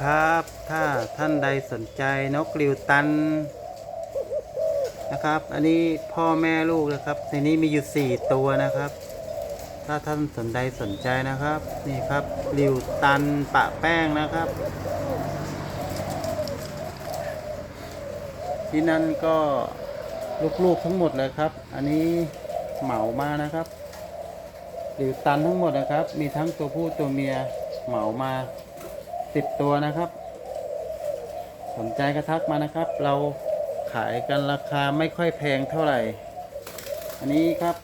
ครับ ถ้าท่านใดสนใจนกกลิวตันนะครับ อันนี้พ่อแม่ลูกนะครับ ในนี้มีอยู่สี่ตัวนะครับ ถ้าท่านสนใจสนใจนะครับ นี่ครับกลิวตันปะแป้งนะครับ ที่นั่นก็ลูกๆทั้งหมดเลยครับ อันนี้เหมามานะครับหลิวตันทั้งหมดนะครับ มีทั้งตัวผู้ตัวเมียเหมามา สิบตัวนะครับ สนใจก็ทักมานะครับ เราขายกันราคาไม่ค่อยแพงเท่าไหร่ อันนี้ครับ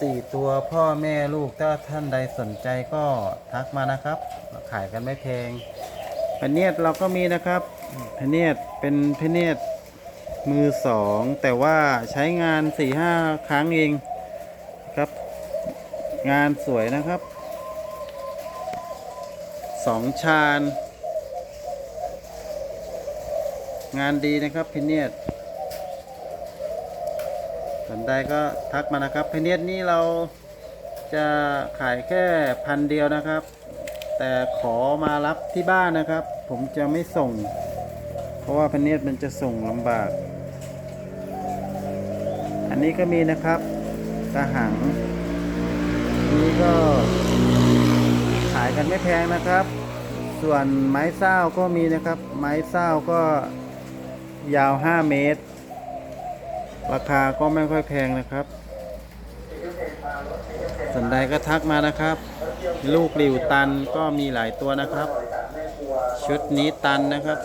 สี่ตัวพ่อแม่ลูกถ้าท่านใดสนใจก็ทักมานะครับาขายกันไม่แพงพเนียดเราก็มีนะครับพเนียดเป็นพเนียดมือสองแต่ว่าใช้งานสี่ห้าครั้งเองครับ งานสวยนะครับสองชาน งานดีนะครับพิเนียดสนใจก็ทักมานะครับพิเนียดนี่เราจะขายแค่พันเดียวนะครับ แต่ขอมารับที่บ้านนะครับ ผมจะไม่ส่ง เพราะว่าพเนียดมันจะส่งลำบาก อันนี้ก็มีนะครับกระหังนนี้ก็ขายกันไม่แพงนะครับ ส่วนไม้เศร้าก็มีนะครับ ไม้เศร้าก็ ยาว 5 เมตร ราคาก็ไม่ค่อยแพงนะครับ สนใดก็ทักมานะครับ ลูกหลิวตันก็มีหลายตัวนะครับ ชุดนี้ตันนะครับ